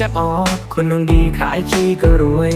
จะออก คนดวงดีขายขี้ก็รวย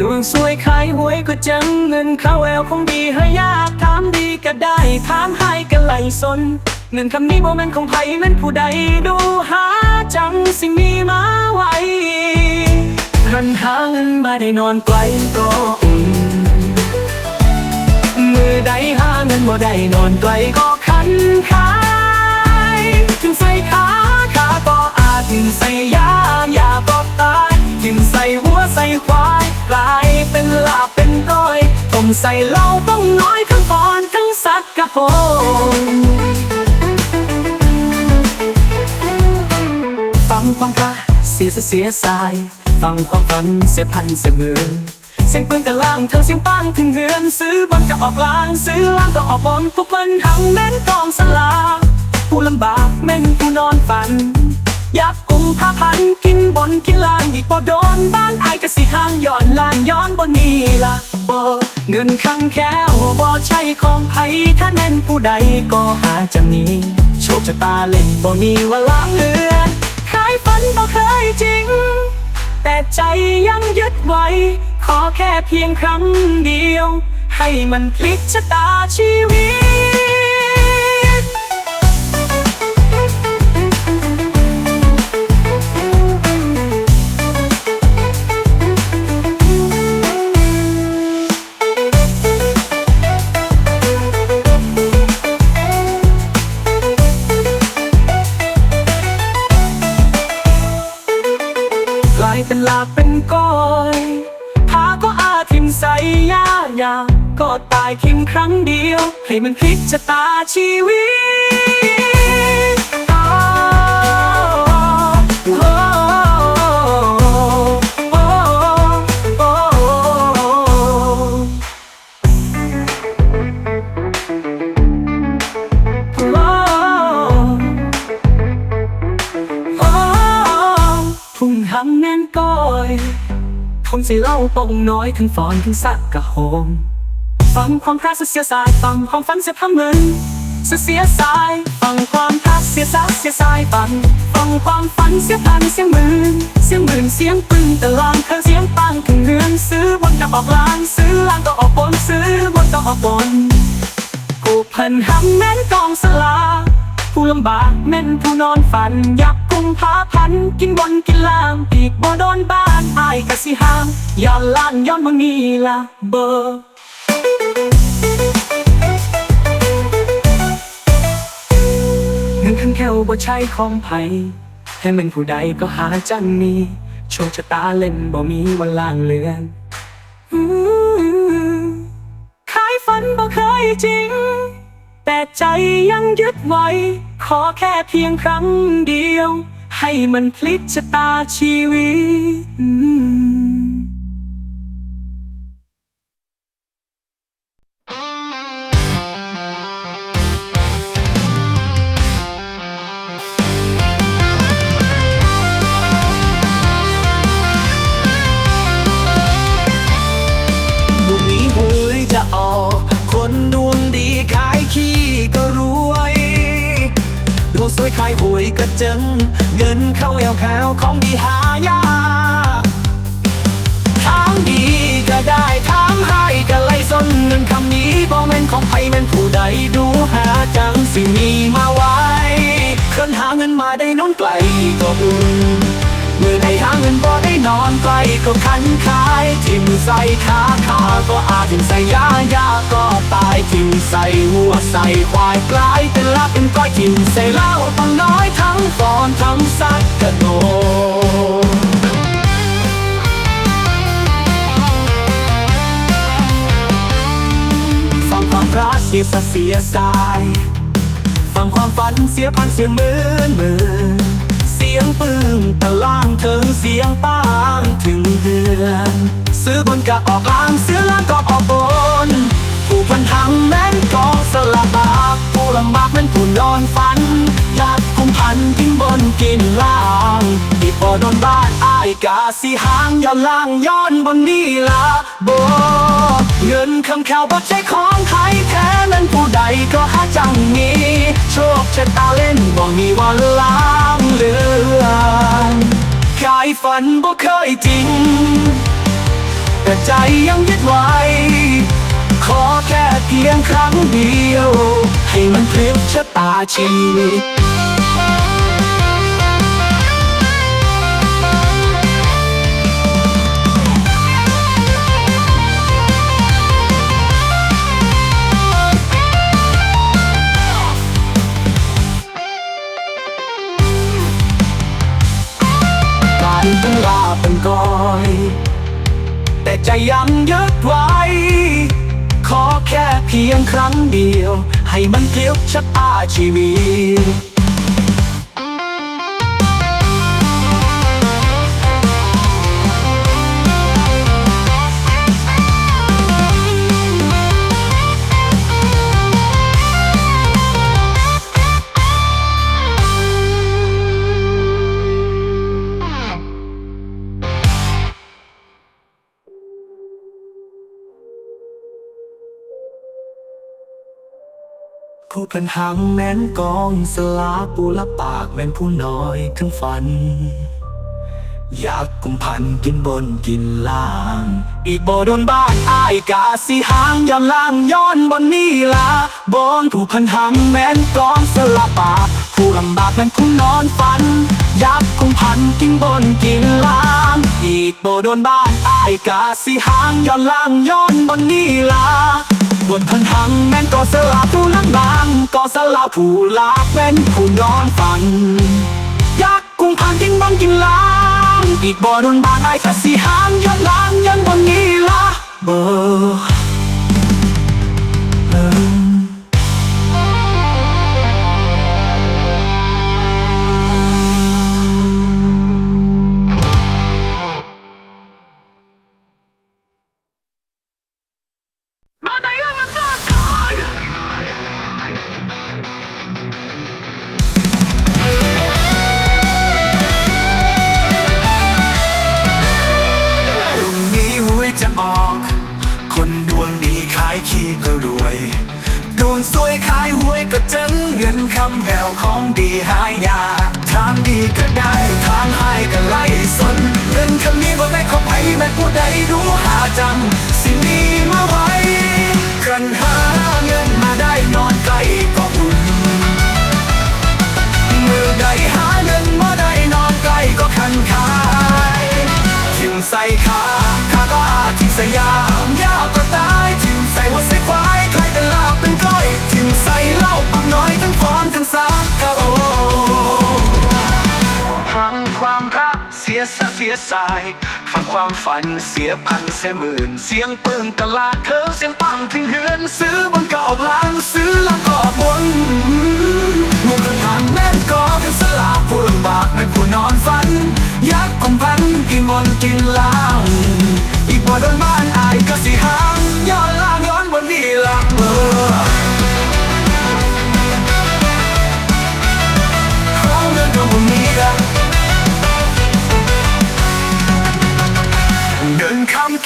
ดวงสวยขายหวยก็จังเงินเข้าแววคงดีให้ยากถามดีก็ได้ถามให้ก็ไหลสนเงินคำนี้โมเมนต์ของไผแมันผู้ใดดูหาจังสิ่งนี้มาไว้คันหาเงินมาได้นอนไกลก็อุ่นมือใดหาเงินบ่ได้นอนไกลก็คันขายถึงใส่ขาขาก็อาจถึงใส่ยาอย่าก็ตายถึงใส่หัวใส่ควายกลายเป็นลาบเป็นต้อยต้มใส่เหล้าต้องน้อยทั้งก่อนทั้งสักกะโพงฟังความพระเสียเสียสาย ฟังความฝันเสียพันเสียหมื่นเสียงปืนกะล่างเธอเสียงปังถึงเฮือนซื้อบอลก็ออกล้างซื้อล่างก็ออกบอลพวกมันทำแม่นกองสลากผู้ลำบากแม่นผู้นอนฝัน อยากกุมผ้าพันกินบนกินล่างอีกบ่โดนบ้านไอ้กะสิห่างย้อนลางย้อนบนนี้ละบ่เงินข้างแค่บ่ใช่ของไผถ้าแน่นผู้ใดก็หาจะมีโชคชะตาเล่นบ่มีว่าล้างเลือนขายฝันบ่เคยจริง แต่ใจยังยึดไว้ ขอแค่เพียงครั้งเดียว ให้มันพลิกชะตาชีวิต ให้มันพลิกชะตาชีวิตอ้าวโอ้โอ้โอ้โอ้โอ้พุ่งหำแน่นก้อยทนสิเล่าปองน้อยถึงฟอนถึงสักกะโฮม ฟังความพระเสียสายฟังความฝันเสียพะมึนเสียสายฟังความพระเสียสายเสียสายฟังฟังความฝันเสียพันเสียงหมื่นเสียงหมื่นเสียงปึ้งตะลางเธอเสียงปังถึงเรือนซื้อบนกับออกลางซื้อล่างก็ออกบนซื้อบนก็ออกบนกูเพิ่นหำแม่นกองสลากผู้ลำบากแม่นผู้นอนฝันอยากกุมพาพัน กินบนกินล่างปีกบ่โดนบ้านอายกะสิห้ามย้อนล้านย้อนมึงนี่ละเบอร์ แค่บ่ใช่ของไผให้มันผู้ใดก็หาจังมีโชคชะตาเล่นบ่มีวันล่างเลือนขายฝันบ่เคยจริง แต่ใจยังยึดไว้ ขอแค่เพียงครั้งเดียว ให้มันพลิกชะตาชีวิต มื่อนบ่ได้นอนไกลก็คันขายทิมใส่ขาขาก็อาจทิมใส่ยายาก็ตายทิมใส่หัวใส่ควายกลายเป็นลาบเป็นก้อยทิมใส่เหล้าต้องน้อยทั้งฟอนทั้งสักกระโดฟังความรักเสียสเสียสาย ฟังความฝันเสียพันเสียงหมื่นหมื่น ยงปืนตะล่างถึงเสียงป้างถึงเดือน ซื้อบนกะออกล่างซื้อล่างก็ออกบน ผู้พันทำแม่นกองสลับบากผู้ลำบากแม่นผู้นอนฝันอยากคุมพันกินบนกินล่างที่พอโดนบ้า กาสีหางย้อนล่างย้อนบนนี่ละโบเงินคำแควบ่ใช่ของใครแท้นั้นผู้ใดก็หาจังมีโชคชะตาเล่นบ่มีวันล้างเลือนกายฝันบ่เคยจริง แต่ใจยังยึดไว้ ขอแค่เพียงครั้งเดียว ให้มันพลิกชะตาชีวิต ลาเป็นลาเป็นกอย แต่ใจยังยึดไว้ ขอแค่เพียงครั้งเดียว ให้มันเกลียวชะตาชีวิต ผู้เป็นหังแม้นกองสลาปูละปากแม้นผู้น้อยถึงฝัน อยากกุมพันกินบนกินล่าง อีกบ่โดนบ้านอายกาสิหางย้อนล่างย้อนบนนี่ละบนผู้พันหังแม้นกองสลาปากผู้ลำบากแม้นผู้นอนฝัน อยากกุมพันกินบนกินล่าง อีกบ่โดนบ้านอายกาสิหางย้อนล่างย้อนบนนี่ละ บนพันพังแม่นก็สลาผู้ลังบางก็สลาผู้ลาบแม่นผู้นอนฝันยากกุ้งผ่านกินบนกินล้าง อีกบ่อรุนบานไอ้แค่สีหางย้อนล้างยันบนนี้ล้าง ดรู้หาจัง สิ่งนี้มาไว้กันหาเงินมาได้นอนใกล้ก็บุญมือใดหาเงินมาได้นอนใกล้ก็คันขายทิมใส่ขาขาก็อาทิสยามยาวก็ตายทิมใส่หัวใส่ควายใครเป็นลาบเป็นก้อยทิมใส่เหล้าปังน้อยทั้งฟอนทั้งสา สียสะเสียสายฟังความฝันเสียพันเสียหมื่น เสียงปืนตลาดเธอเสียงปังถึงเฮือน ซื้อบนก็ออกล้างซื้อแล้วก็อบนมุมทางแม่นก็เป็นสลาผู้ลำบากเป็นผู้นอนฝัน ยักษ์ของพันกินมนกินเหล้าอีกบ่โดนบ้าน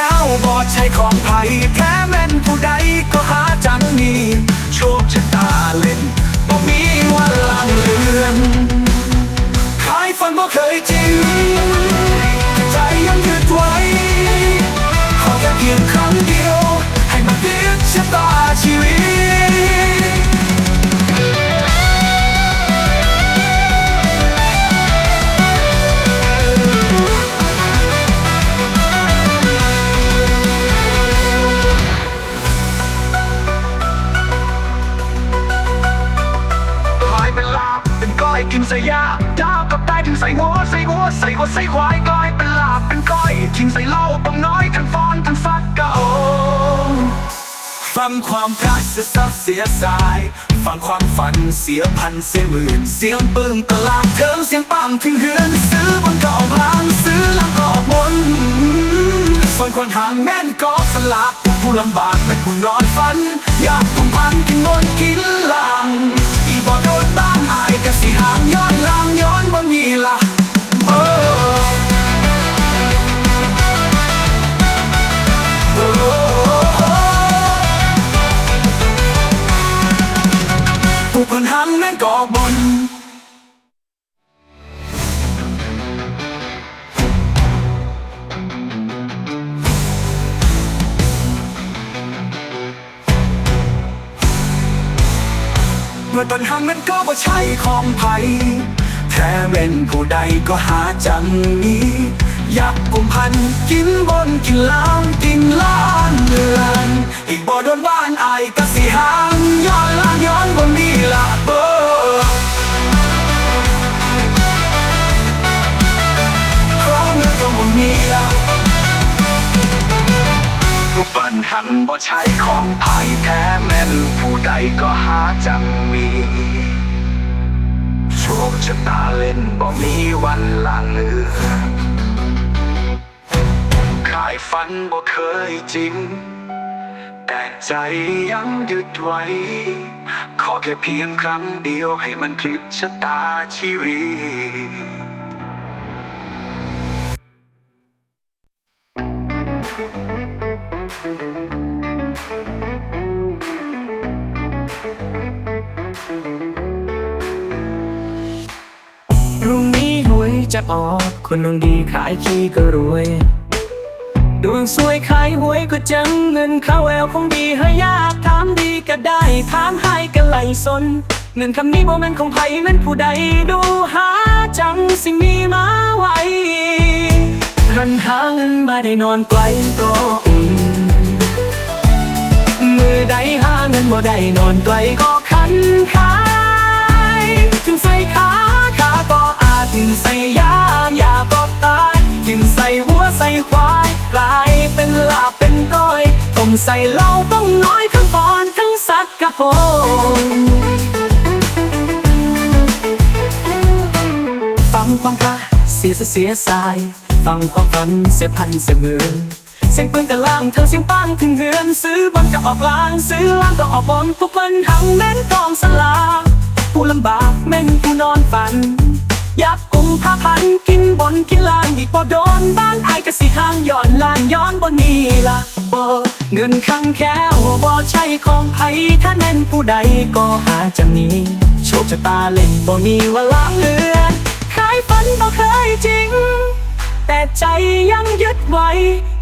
แล้วบอดใช้ของไผ่แพ้แม่นผู้ใดก็หาจังมีโชคชะตาเล่นบ่มีวันลังเลือนขายฝันบ่เคยจริง ใจยังยืดไว้ ขอแค่เพียงครั้งเดียว ให้มันพลิกชะตาชีวิต วใส่หัวใส่หัวใส่ควายกลายเป็นลาบเป็นก้อยกินใส่เหล้าปังน้อยทั้งฟอนทั้งฟักกะโอฟังความรักเสียซับเสียสาย ฟังความฝันเสียพันเสียหมื่น เสียงปืนตลาดเทิงเสียงปังถึงเฮือนซื้อบนก็ออกล้างซื้อล้วก็ออกบนส่วนคนห่างแม่นก็สลับผู้ลำบากเป็นผู้นอนฝัน อยากกุมพันกินนนกิน บ่ใช่ของไผแท้เป็นผู้ใดก็หาจังมีอยากกุมพันกินบนกินล่างกินล้านเมือน อีกบ่โดนบ้านอายก็สิหางย้อนล้างย้อนบนนี้ละเบอเพราะเงินก็บ่มีแล้วรูปปันหันบ่ใช้ของภายแท้แม่นผู้ใดก็หาจังมี คชะตาเล่นบ่มีวันละเลือขายฝันบ่เคยจริง แต่ใจยังยึดไว้ ขอแค่เพียงครั้งเดียวให้มันพลิกชะตาชีวิตพ ออคนดวงดีขายขี้ก็รวย ดวงสวยขายหวยก็จังเงินเข้าแอลคงดีให้ยากถามดีก็ได้ถามให้ก็ไหลสนเงินคำนี้โมเมนต์ของไผแมันผู้ใดดูหาจังสิ่งมีมาไว้รันหาเงินมาได้นอนไกลก็อุ่นมือใดหาเงินบ่ได้นอนไกลก็คันขายถึงใส่ขาขาก็ อาจถึงใส่ยายาก็ตายถึงใส่หัวใส่ควายกลายเป็นลาบเป็นก้อยต้มใส่เหล้าต้องน้อยทั้งฟอนทั้งสักกะโพงฟังความพระเสียเสียสาย ฟังความฝันเสียพันเสียหมื่นเสียงปืนกระล่างเธอเสียงปังถึงเฮือนซื้อบอลก็ออกล้างซื้อล่างก็ออกบอลทุกคนทั้งแม่นกองสลากผู้ลำบากแม่นผู้นอนฝัน อยากกุมภาพันกินบนกินล่างอีกบ่โดนบ้านไอ้ก็สิห้างย้อนล่างย้อนบนนี้ละบ่เงินข้างแค่วบ่ใช่ของไผถ้าแน่นผู้ใดก็หาจะมีโชคชะตาเล่นบ่มีว่าล้างเลือนขายฝันบ่เคยจริง แต่ใจยังยึดไว้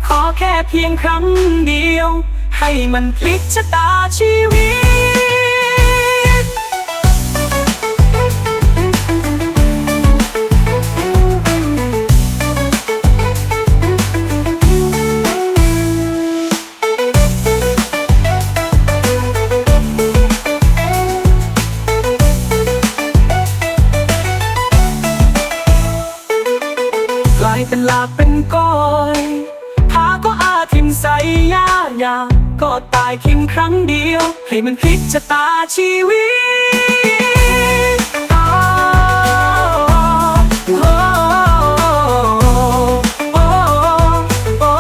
ขอแค่เพียงครั้งเดียว ให้มันพลิกชะตาชีวิต ครั้งเดียว ให้มันพลิกชะตาชีวิตอ้าวโอ้โอ้โอ้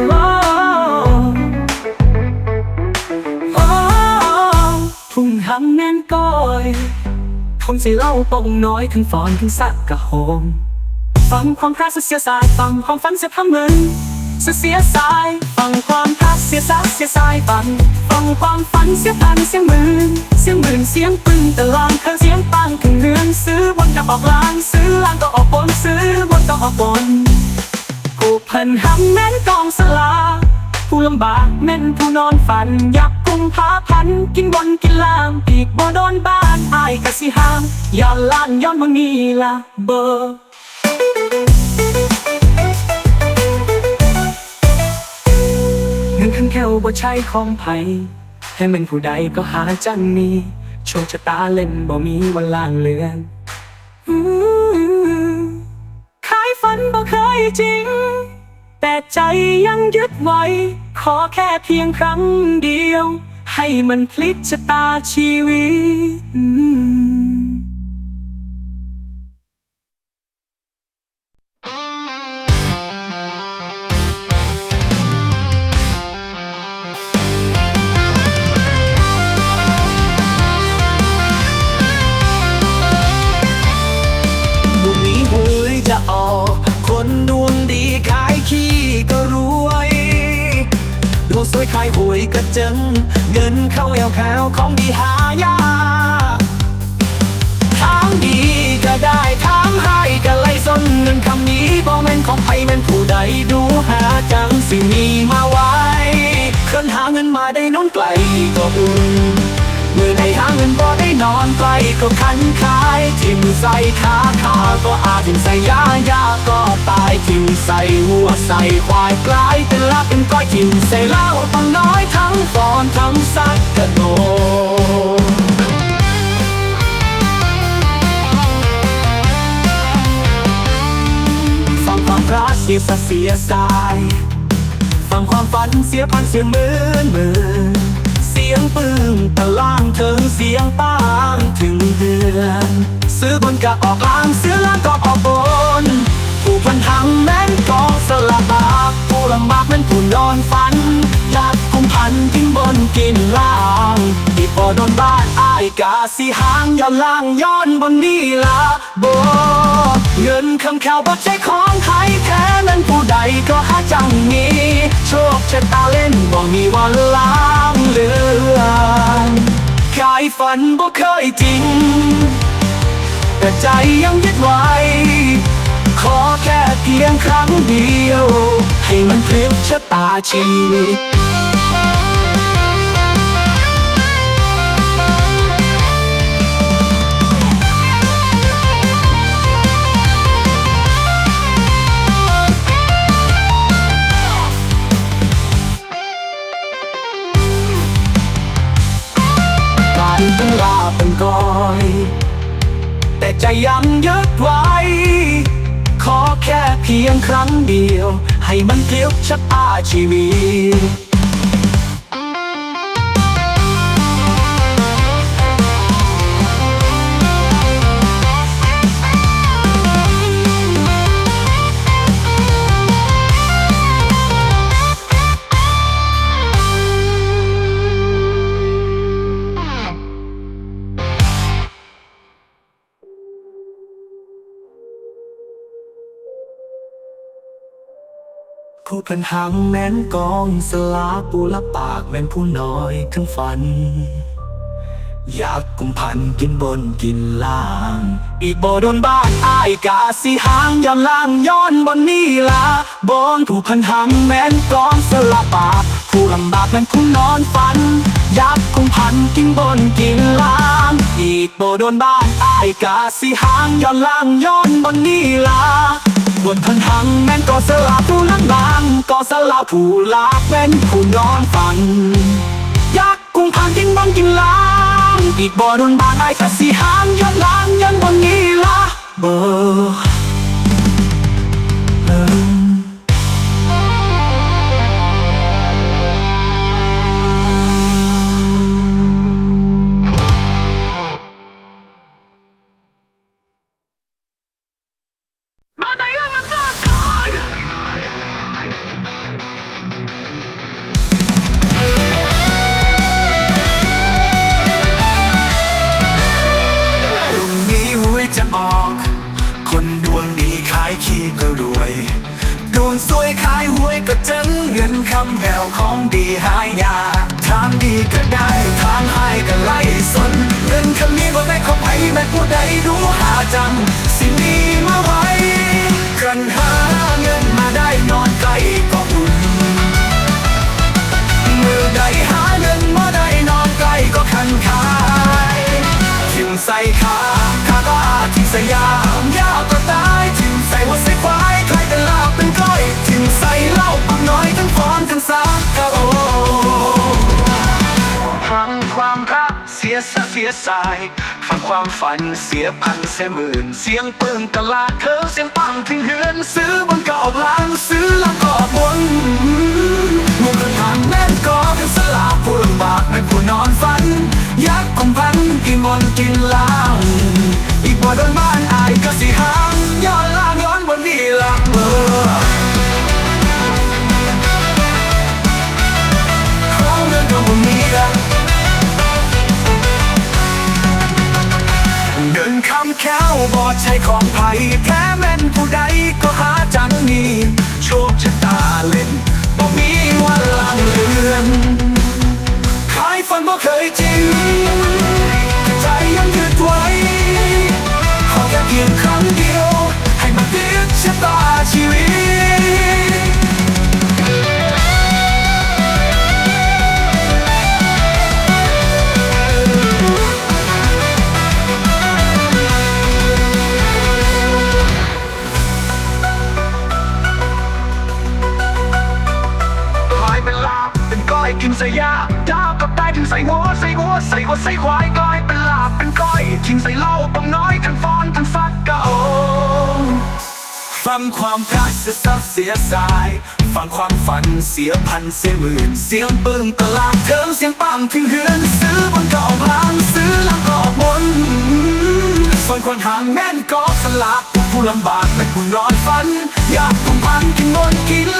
โอ้โอ้พุ่งหังแน่นก้อยคงสิเล่าปงน้อยถึงฟอนถึงสักกะโฮม ฟังความพระเสียสายฟังความฝันเสียพำเงินเสียสายฟังความพระเสียสายเสียสายฟังฟังความฝันเสียพันเสียงหมื่นเสียงหมื่นเสียงปึ้งตะลางเธอเสียงปังถึงเรือนซื้อบนกับออกลางซื้อลางก็ออกบนซื้อบนก็ออกบนผู้พันหำแม่นกองสลากผู้ลำบากแม่นผู้นอนฝันอยากกุมภาพันกินบนกินล่างปีกบ่โดนบ้านอายกะสิห้ามย้อนล้านย้อนบ่มีละเบอร์ แค่วบ่ใช่ของไผให้มันผู้ใดก็หาจังมีโชคชะตาเล่นบ่มีวันล่างเลือนขายฝันบ่เคยจริง แต่ใจยังยึดไว้ ขอแค่เพียงครั้งเดียว ให้มันพลิกชะตาชีวิต กลก็คันคายทิมใส่ขาขาก็อาทิมใส่ยายาก็ตายทิมใส่หัวใส่ควายกลายเป็นลาบเป็นก้อยทิมใส่เหล้าต้องน้อยทั้งฟอนทั้งสักกระโดฟังความรักเสียสะเสียสาย ฟังความฝันเสียพันเสียงหมื่นหมื่น ยงปืนตะล่างถึงเสียงป้างถึงเดือน ซื้อบนกะออกล่างเสือล่างก็ออกบน ผู้พันหังแม่นกองสลับบากผู้ลำบากแม่นผู้นอนฝันยากคุมพันกินบนกินล่างที่พอโดนบ้านอายกาสีหางย้อนล่างย้อนบนนี่ละโบ เงินคำแควบใช่ของใครแท้นั้นผู้ใดก็หาจังมีโชคชะตาเล่นบ่มีวันล้างเลือนกายฝันบ่เคยจริง แต่ใจยังยึดไว้ ขอแค่เพียงครั้งเดียว ให้มันพลิกชะตาชีวิต ลาเป็นก้อย แต่ใจยังยึดไว้ ขอแค่เพียงครั้งเดียว ให้มันเกลียวชะตาชีวิ ผู้พันหังแม้นกองสลาปูละปากแม้นผู้น้อยทั้งฝัน อยากกุมพันกินบนกินล่าง อีกบ่โดนบ้านอายกาสิหางย้อนล่างย้อนบนนี่ละบนผู้พันหังแม้นกองสลาปากผู้ลำบากแม้นผู้นอนฝัน อยากกุมพันกินบนกินล่าง อีกบ่โดนบ้านอายกาสิหางย้อนล่างย้อนบนนี่ละ บนทันทังแม่นก็สลาผู้ลังบางก็สลาผู้ลาแม่นผู้นอนฝัน อยากกุ้งผ่านกินบังกินล้างอีกบ่อรุนบานไอ้กะสีหางย้อนล้างยันบนนี้ละเบอร์ ดดูหาจำ กเสียสะเสียสาย ฟังความฝันเสียพันเสียหมื่น เสียงปืนตลาดเธอเสียงปังทิ้งเฮือน ซื้อบนก็ออกล้างซื้อหลังก็ออกบนมุมทางแม่นก็เป็นสลาผู้ลำบากเป็นผู้นอนฝัน ยักษ์กุมพันกินมนกินเหล้างอีกบ่โดนบ้านอายก็สิหา ใช้ของไผ่แค่แม่นผู้ใดก็หาจังนี้ โชคชะตาเล่นบ่มีวันลังเลือนขายฝันบ่เคยจริงใจยังยืดไว้ขอแค่เพียงครั้งเดียว ให้มันพลิกชะตาชีวิตังความรักเสียสับเสียสาย ฟังความฝันเสียพันเสียหมื่น เสียงปืนตลาดเทิงเสียงปังถึงเฮือน ซื้อบนก็ออกลางซื้อแล้วก็ออกบนส่วนคนห่างแม่นก็สลับผู้ลำบากแต่ผู้นอนฝัน อยากผู้พันกินงนกิน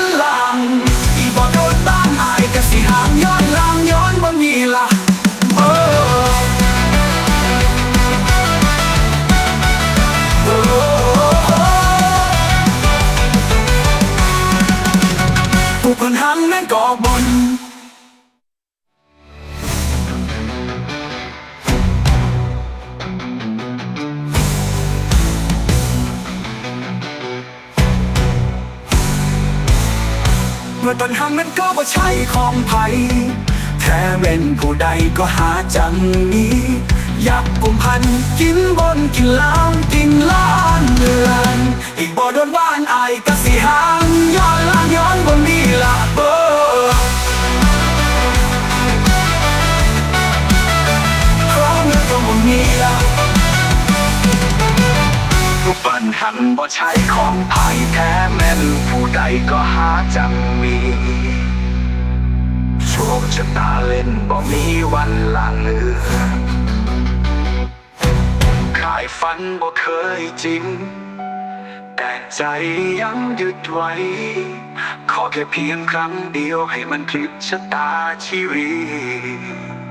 ผู้ใดก็หาจังมีอยากกุมพันกินบนกินล้างกินล้านเดือนอีกบ่โดนบ้านอายก็สิหางย้อนล้างย้อนบนนี้ละเบอเพราะเมื่อตรงบนนี้ละรูปปั้นหันบ่ใช้ของภายแท้แม่นผู้ใดก็หาจังมี โชคชะตาเล่นบ่มีวันละเลือขายฝันบ่เคยจริง แต่ใจยังยึดไว้ ขอแค่เพียงครั้งเดียวให้มันพลิกชะตาชีวิต